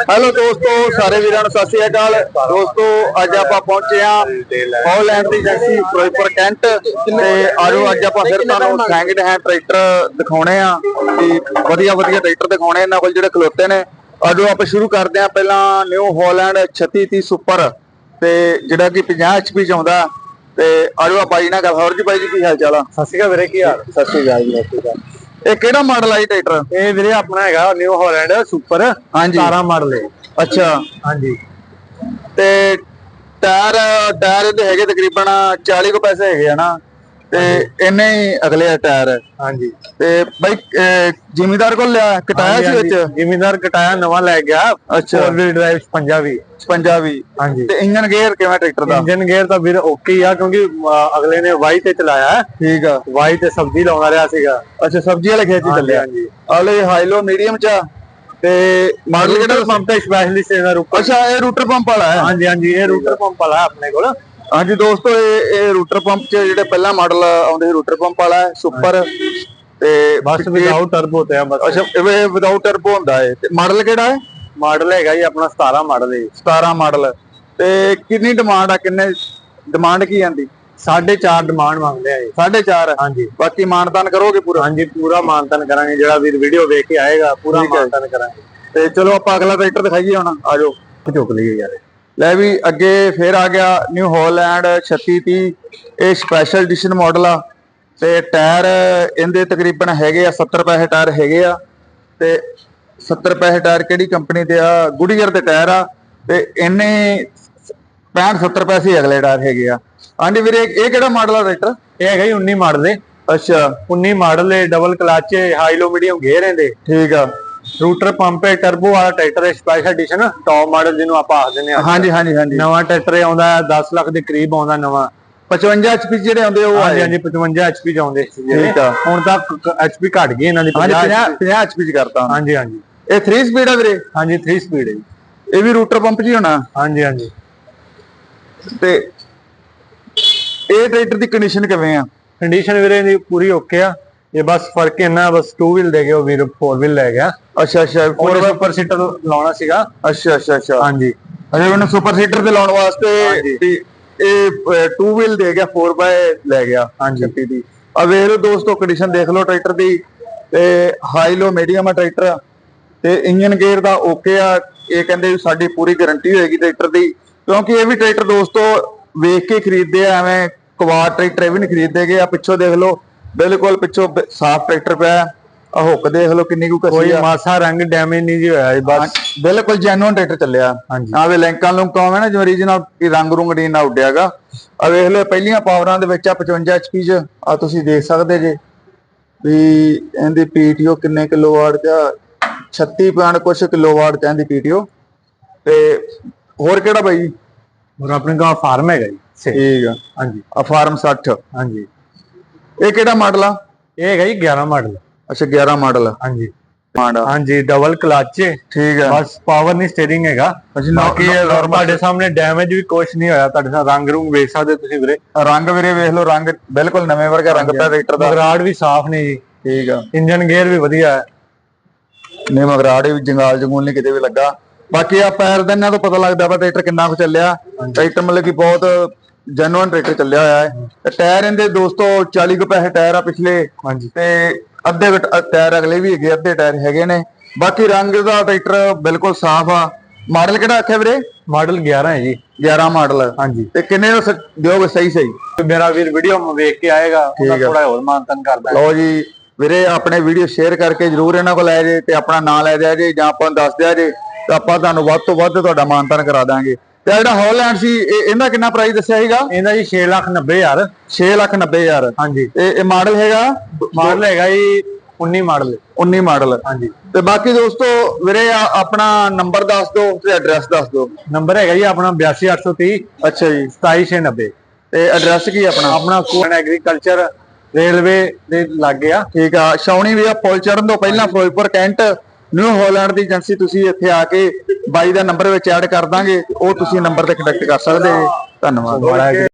Hello ਦੋਸਤੋ ਸਾਰੇ ਵੀਰਾਂ ਨੂੰ ਸਤਿ ਸ਼੍ਰੀ ਅਕਾਲ। ਦੋਸਤੋ ਅੱਜ ਆਪਾਂ ਪਹੁੰਚੇ ਆ ਹਾਲੈਂਡ ਦੀ ਏਜੰਸੀ ਫਿਰੋਜ਼ਪੁਰ ਕੈਂਟ। ਤੇ ਆਜੋ ਅੱਜ ਆਪਾਂ ਫਿਰ ਤੁਹਾਨੂੰ ਸੈਕਿੰਡ ਹੈਂਡ ਟਰੈਕਟਰ ਦਿਖਾਉਣੇ ਆ ਕਿ ਵਧੀਆ ਵਧੀਆ ਟਰੈਕਟਰ ਦਿਖਾਉਣੇ ਇਹਨਾਂ ਕੋਲ ਜਿਹੜੇ ਖਲੋਤੇ ਨੇ। ਆਜੋ ਆਪਾਂ ਸ਼ੁਰੂ ਕਰਦੇ ਆ ਪਹਿਲਾਂ ਨਿਊ ਹਾਲੈਂਡ 3630 ਸੁਪਰ ਤੇ ਜਿਹੜਾ ਕਿ 50 HP ਚ ਆਉਂਦਾ। ਤੇ ਆਜੋ ਆ ਬਾਈ ਨਾਲ ਗੱਲ ਹੋਰ ਜੀ ਬਾਈ ਜੀ ਕੀ ਹਾਲ ਚਾਲ ਆ? ਸਤਿ ਸ਼੍ਰੀ ਅਕਾਲ ਵੀਰੇ ਕੀ ਹਾਲ? ਸਤਿ ਸ਼੍ਰੀ ਅਕਾਲ ਜੀ ਸਤਿ ਸ਼੍ਰੀ ਅਕਾਲ। ਇਹ ਕਿਹੜਾ ਮਾਡਲ ਆ ਜੀ ਟਰੈਕਟਰ? ਇਹ ਵੀਰੇ ਆਪਣਾ ਹੈਗਾ ਨਿਊ ਹਾਲੈਂਡ ਸੁਪਰ ਹਾਂਜੀ। 17 ਮਾਡਲ ਹੈ ਅੱਛਾ। ਹਾਂਜੀ। ਤੇ ਟਾਇਰ ਟਾਇਰ ਇਹਦੇ ਹੈਗੇ ਤਕਰੀਬਨ 40 ਕੋ ਪੈਸੇ ਹੈਗੇ ਆ ਨਾ। ਤੇ ਇੰਨੇ ਹੀ ਅਗਲੇ ਟਾਇਰ ਹਾਂਜੀ। ਤੇ ਬਾਈ ਜ਼ਿਮੀਦਾਰ ਕੋਲ ਲਿਆ ਕਟਾਇਆ ਸੀ ਵਿੱਚ? ਜ਼ਿਮੀਂਦਾਰ ਕਟਾਇਆ ਨਵਾਂ ਲੈ ਗਿਆ। ਅੱਛਾ। Four wheel drive Punjabi. Punjabi. ਹਾਂਜੀ। ਤੇ ਇੰਜਨ ਗੇਅਰ ਕਿਵੇਂ ਟਰੈਕਟਰ ਦਾ? ਇੰਜਨ ਗੇਅਰ ਤਾਂ ਵੀਰ ਓਕੇ ਹੀ ਆ ਕਿਉਂਕਿ ਅਗਲੇ ਨੇ ਵਾਈ ਤੇ ਚਲਾਇਆ। ਹੈ ਠੀਕ ਆ। ਵਾਈ ਤੇ ਸਬਜ਼ੀ ਲਾਉਣਾ ਰਿਹਾ ਸੀਗਾ। ਅੱਛਾ ਸਬਜ਼ੀ ਵਾਲੇ ਖੇਤ ਹੀ ਚੱਲਿਆ। ਹਾਂਜੀ। ਆਲੇ ਹਾਈ ਲੋ ਮੀਡੀਅਮ ਚ। ਤੇ ਮਾਡਲ ਕਿਹੜਾ ਰੂਟਰ ਪੰਪ ਤੇ ਸਪੈਸ਼ਲਿਸਟ ਇਹਦਾ ਰੂਪਰ ਅੱਛਾ ਇਹ ਰੂਟਰ ਪੰਪ ਵਾਲਾ ਹੈ। ਹਾਂਜੀ ਹਾਂਜੀ ਇਹ ਰੂਟਰ ਪੰਪ ਵਾਲਾ ਹੈ ਆਪਣੇ ਕੋਲ। ਹਾਂਜੀ ਦੋਸਤੋ ਇਹ ਇਹ ਰੂਟਰ ਪੰਪ ਚ ਜਿਹੜੇ ਪਹਿਲਾ ਮਾਡਲ ਆਉਂਦੇ ਸੀ ਰੂਟਰ ਪੰਪ ਵਾਲਾ ਹੈ ਸੁਪਰ ਤੇ ਬਸ ਵਿਦਾਊਟ ਟਰਬੋ ਤੇ ਆ ਬਸ। ਅੱਛਾ ਇਹ ਵਿਦਆਊਟ ਟਰਬੋ ਹੁੰਦਾ ਹੈ ਤੇ ਮਾਡਲ ਕਿਹੜਾ ਹੈ? ਮਾਡਲ ਹੈਗਾ ਜੀ ਆਪਣਾ 17 ਮਾਡਲ ਹੈ 17 ਮਾਡਲ ਤੇ ਕਿੰਨੀ ਡਿਮਾਂਡ ਆ ਕਿੰਨੇ ਡਿਮਾਂਡ ਕੀ ਆਂਦੀ? ਸਾਢੇ ਚਾਰ ਡਿਮਾਂਡ ਮੰਗਦੇ ਆ ਜੀ। 4.5 ਹਾਂਜੀ। ਬਾਕੀ ਮਾਨਦਾਨ ਕਰੋਗੇ ਪੂਰਾ? ਹਾਂਜੀ ਪੂਰਾ ਮਾਨਤਨ ਕਰਾਂਗੇ ਜਿਹੜਾ ਵੀਰ ਵੀਡੀਓ ਵੇਖ ਕੇ ਆਏਗਾ ਪੂਰਾ ਠੀਕ ਹੈ। ਮਾਨਤਨ ਕਰਾਂਗੇ। ਤੇ ਚਲੋ ਆਪਾਂ ਅਗਲਾ ਟਰੈਕਟਰ ਦਿਖਾਈਏ ਹੁਣ ਆਜੋ। ਝੁਕ ਲਈਏ ਯਾਰ। ਲੈ ਵੀ ਅੱਗੇ ਫੇਰ ਆ ਗਿਆ ਨਿਊ ਹਾਲੈਂਡ 3630 ਇਹ ਸਪੈਸ਼ਲ ਐਡੀਸ਼ਨ ਮਾਡਲ ਆ। ਤੇ ਟਾਇਰ ਇਹਦੇ ਤਕਰੀਬਨ ਹੈਗੇ ਆ 70 ਪੈਸੇ ਟਾਇਰ ਹੈਗੇ ਆ। ਤੇ 70 ਪੈਸੇ ਟਾਇਰ ਕਿਹੜੀ ਕੰਪਨੀ ਦੇ ਆ? ਗੁਡੀਅਰ ਦੇ ਟਾਇਰ ਆ। ਤੇ ਇਹਨੇ 65 70 ਪੈਸੇ ਅਗਲੇ ਟਾਇਰ ਹੈਗੇ ਆ। ਹਾਂਜੀ ਵੀਰੇ ਇਹ ਕਿਹੜਾ ਮਾਡਲ ਆ ਟਰੈਕਟਰ ਇਹ ਹੈਗਾ ਜੀ 19 ਮਾਡਲ ਦੇ। ਅੱਛਾ। 19 ਮਾਡਲ ਦੇ double clutch high low medium gear ਇਹਦੇ। ਠੀਕ ਆ। ਰੂਟਰ ਪੰਪ ਹੈ ਟਰਬੋ ਵਾਲਾ ਟਰੈਕਟਰ ਹੈ ਸਪੈਸ਼ਲ ਐਡੀਸ਼ਨ ਟੌਪ ਮਾਡਲ ਜਿਹਨੂੰ ਆਪਾਂ ਆਖਦੇ ਨੇ ਹਾਂਜੀ ਹਾਂਜੀ ਹਾਂਜੀ। ਨਵਾਂ ਟਰੈਕਟਰ ਆਉਂਦਾ ਹੈ 10 ਲੱਖ ਦੇ ਕਰੀਬ ਆਉਂਦਾ ਨਵਾਂ। 55 HP ਜਿਹੜੇ ਆਉਂਦੇ ਉਹ ਹਾਂਜੀ ਹਾਂਜੀ 55 HP ਚ ਆਉਂਦੇ। ਠੀਕ ਆ। ਹੁਣ ਤੱਕ HP ਘਟ ਗਈ ਇਹਨਾਂ ਦੀ ਹਾਂਜੀ 50 50 50 HP ਚ ਕਰਤਾ। ਹਾਂਜੀ ਹਾਂਜੀ। ਇਹ 3 ਸਪੀਡ ਆ ਵੀਰੇ? ਹਾਂਜੀ 3 ਸਪੀਡ ਹੈ। ਇਹ ਵੀ ਰੂਟਰ ਪੰਪ ਜੀ ਹੋਣਾ? ਹਾਂਜੀ ਹਾਂਜੀ। ਤੇ ਇਹ ਟਰੈਕਟਰ ਦੀ ਕੰਡੀਸ਼ਨ ਕਿਵੇਂ ਆ? ਕੰਡੀਸ਼ਨ ਵੀਰੇ ਦੀ ਪੂਰੀ ਓਕੇ ਆ। ਇਹ ਬਸ ਫ਼ਰਕ ਇੰਨਾ ਬਸ 2 ਵੀਲ ਦੇ ਉਹ ਵੀਰ 4 ਵੀਲ ਲੈ ਗਿਆ। ਅੱਛਾ ਅੱਛਾ ਉਹਨੇ ਸੁਪਰ ਸੀਟਰ ਲਾਉਣਾ ਸੀਗਾ। ਅੱਛਾ ਅੱਛਾ ਅੱਛਾ। ਹਾਂਜੀ। ਅਜੇ ਉਹਨੇ ਸੁਪਰ ਸੀਟਰ ਤੇ ਲਾਉਣ ਵਾਸਤੇ ਹਾਂਜੀ। ਵੀ ਇਹ 2 ਵੀਲ ਦੇ ਗਿਆ 4 ਬਾਏ ਲੈ ਗਿਆ। ਹਾਂਜੀ। 36 ਦੀ। ਆ ਵੇਖ ਲਓ ਦੋਸਤੋ ਕੰਡੀਸ਼ਨ ਦੇਖ ਲਓ ਟਰੈਕਟਰ ਦੀ। ਤੇ ਹਾਈ ਲੋ ਮੀਡੀਅਮ ਆ ਟਰੈਕਟਰ ਤੇ ਇੰਜਨ ਗੇਅਰ ਦਾ ਓਕੇ ਆ। ਇਹ ਕਹਿੰਦੇ ਵੀ ਸਾਡੀ ਪੂਰੀ ਗਾਰੰਟੀ ਹੋਏਗੀ ਟਰੈਕਟਰ ਦੀ। ਕਿਉਂਕਿ ਇਹ ਵੀ ਟਰੈਕਟਰ ਦੋਸਤੋ ਵੇਖ ਕੇ ਖਰੀਦਦੇ ਆ ਐਵੇਂ ਕਵਾਰ ਟਰੈਕਟਰ ਇਹ ਵੀ ਨਹੀਂ ਖਰੀਦਦੇਗੇ ਆ ਪਿੱਛੋਂ ਦੇਖ ਲਓ ਬਿਲਕੁਲ ਪਿੱਛੋਂ ਸਾਫ਼ ਟਰੈਕਟਰ ਪਿਆ ਆ ਹੁੱਕ ਦੇਖ ਲਓ ਕਿੰਨੀ ਕੁ ਕਸੀ ਆ। ਮਾਸਾ ਰੰਗ ਡੈਮੇਜ ਨਹੀਂ ਜੀ ਹੋਇਆ ਬਸ। ਬਿਲਕੁਲ ਜੈਨੂਨ ਟਰੈਕਟਰ ਚੱਲਿਆ। ਹਾਂਜੀ। ਆਵੇ ਲਿੰਕਾਂ ਲੁੰਕਾਂ ਹੋਵੇ ਨਾ ਜਿਵੇਂ ਕੀ ਰੰਗ ਰੁੰਗ ਨਹੀਂ ਨਾ ਉੱਡਿਆਗਾ ਆ ਵੇਖ ਲਓ ਪਹਿਲੀਆਂ ਪਾਵਰਾਂ ਦੇ ਵਿੱਚ ਆ 55 HP ਚ। ਆ ਤੁਸੀਂ ਦੇਖ ਸਕਦੇ ਜੇ ਵੀ ਇਹਦੀ PTO ਕਿੰਨੇ ਕਿਲੋਵਾਟ ਦਾ 36 ਪੁਆਇੰਟ ਕੁਛ ਕਿਲੋਵਾਟ ਚ ਇਹਦੀ PTO ਤੇ ਹੋਰ ਕਿਹੜਾ ਬਾਈ? ਔਰ ਆਪਣੇ ਕੋਲ ਫਾਰਮ ਹੈਗਾ ਜੀ ਠੀਕ ਆ। ਹਾਂਜੀ। ਆ ਫਾਰਮ 60 ਹਾਂਜੀ। ਇਹ ਕਿਹੜਾ ਮਾਡਲ ਆ? ਇਹ ਹੈਗਾ ਜੀ 11 ਮਾਡਲ ਅੱਛਾ 11 ਮਾਡਲ ਹਾਂਜੀ। ਮਾਡਾ ਹਾਂਜੀ ਡਬਲ ਕਲਚ ਠੀਕ ਆ ਬਸ ਪਾਵਰ ਨਹੀਂ ਸਟੀਅਰਿੰਗ ਹੈਗਾ। ਬਾਕੀ ਤੁਹਾਡੇ ਸਾਹਮਣੇ ਡੈਮੇਜ ਵੀ ਕੁਝ ਨਹੀਂ ਹੋਇਆ। ਤੁਹਾਡੇ ਸਾਹ ਰੰਗ ਰੂੰਗ ਵੇਖ ਸਕਦੇ ਤੁਸੀਂ ਵੀਰੇ। ਰੰਗ ਵੀਰੇ ਵੇਖ ਲਓ ਰੰਗ ਬਿਲਕੁਲ ਨਵੇਂ ਵਰਗਾ ਰੰਗ ਪਿਆ ਟਰੈਕਟਰ ਦਾ ਮਗਰਾੜ ਵੀ ਸਾਫ਼ ਨੇ ਜੀ। ਠੀਕ ਆ। ਇੰਜਨ ਗੇਅਰ ਵੀ ਵਧੀਆ ਹੈ। ਨੇ ਮਗਰਾੜੇ ਵੀ ਜੰਗਾਲ ਜੰਗੂਲ ਨਹੀਂ ਕਿਤੇ ਵੀ ਲੱਗਾ। ਬਾਕੀ ਆ ਪੈਰ ਦੇ ਇਹਨਾਂ ਤੋਂ ਪਤਾ ਲੱਗਦਾ ਵਾ ਟਰੈਕਟਰ ਕਿੰਨਾ ਕੁ ਚੱਲਿਆ। ਟਰੈਕਟਰ ਮਤਲਬ ਕਿ ਬਹੁਤ ਜੈਨੂਇਨ ਟਰੈਕਟਰ ਚੱਲਿਆ ਹੋਇਆ ਹੈ। ਤੇ ਟਾਇਰ ਇਹਦੇ ਦੋਸਤੋ 40 ਕੁ ਪੈਸੇ ਟਾਇਰ ਆ ਪਿਛਲੇ। ਹਾਂਜੀ। ਤੇ ਅੱਧੇ ਟਾਇਰ ਅਗਲੇ ਵੀ ਹੈਗੇ ਅੱਧੇ ਟਾਇਰ ਹੈਗੇ ਨੇ। ਬਾਕੀ ਰੰਗ ਦਾ ਟਰੈਕਟਰ ਬਿਲਕੁਲ ਸਾਫ਼ ਆ। ਮਾਡਲ ਕਿਹੜਾ ਆਖਿਆ ਵੀਰੇ? ਮਾਡਲ 11 ਹੈ ਜੀ। 11 ਮਾਡਲ ਹਾਂਜੀ। ਤੇ ਕਿੰਨੇ ਦਿਓਗੇ ਸਹੀ ਸਹੀ? ਮੇਰਾ ਵੀਰ ਵੀਡੀਓ ਵੇਖ ਕੇ ਆਏਗਾ। ਥੋੜਾ ਹੋਰ ਮਾਨਤਨ ਕਰਦਾ ਲਓ ਜੀ ਵੀਰੇ ਆਪਣੇ ਵੀਡੀਓ ਸ਼ੇਅਰ ਕਰਕੇ ਜਰੂਰ ਇਹਨਾਂ ਕੋਲ ਲੈ ਜੇ ਤੇ ਆਪਣਾ ਨਾਮ ਲੈ ਦਿਆ ਜੇ ਜਾਂ ਆਪਾਂ ਨੂੰ ਦੱਸ ਦਿਆ ਜੇ ਤੇ ਆਪਾਂ ਤੁਹਾਨੂੰ ਵੱਧ ਤੋਂ ਵੱਧ ਤੁਹਾਡਾ ਮਾਨਤਾਨ ਕਰਾ ਦਾਂਗੇ। ਤੇ ਜਿਹੜਾ ਹਾਲੈਂਡ ਸੀ ਇਹ- ਇਹਦਾ ਕਿੰਨਾ ਪ੍ਰਾਈਸ ਦੱਸਿਆ ਸੀਗਾ? ਇਹਦਾ ਜੀ 6 ਲੱਖ 90 ਹਜ਼ਾਰ। 6 ਲੱਖ 90 ਹਜ਼ਾਰ। ਹਾਂਜੀ। ਇਹ ਇਹ ਮਾਡਲ ਹੈਗਾ? ਮਾਡਲ ਹੈਗਾ ਜੀ 19 ਮਾਡਲ 19 ਮਾਡਲ ਹਾਂਜੀ। ਤੇ ਬਾਕੀ ਦੋਸਤੋ ਵੀਰੇ ਆ- ਆਪਣਾ ਨੰਬਰ ਦੱਸ ਦਿਓ ਤੇ ਐਡਰੈਸ ਦੱਸ ਦਿਓ। ਨੰਬਰ ਹੈਗਾ ਜੀ ਆਪਣਾ 82830 ਅੱਛਾ ਜੀ। 27690 ਤੇ ਐਡਰੈਸ ਕੀ ਆਪਣਾ? ਆਪਣਾ ਕੋਨ ਐਗਰੀਕਲਚਰ ਰੇਲਵੇ ਦੇ ਲਾਗੇ ਆ। ਠੀਕ ਆ। ਸ਼ੌਣੀ ਵੀ ਆ ਪੁਲ ਚੜਨ ਤੋਂ ਪਹਿਲਾਂ ਫਿਰੋਜ਼ਪੁਰ ਕੈਂਟ ਨਿਊ ਹਾਲੈਂਡ ਦੀ ਏਜੰਸੀ ਤੁਸੀਂ ਇੱਥੇ ਆ ਕੇ ਬਾਈ ਦਾ ਨੰਬਰ ਵਿੱਚ ਐਡ ਕਰ ਦਾਂਗੇ, ਉਹ ਤੁਸੀਂ ਨੰਬਰ ਤੇ ਕੰਟੈਕਟ ਕਰ ਸਕਦੇ ਜੇ। ਧੰਨਵਾਦ।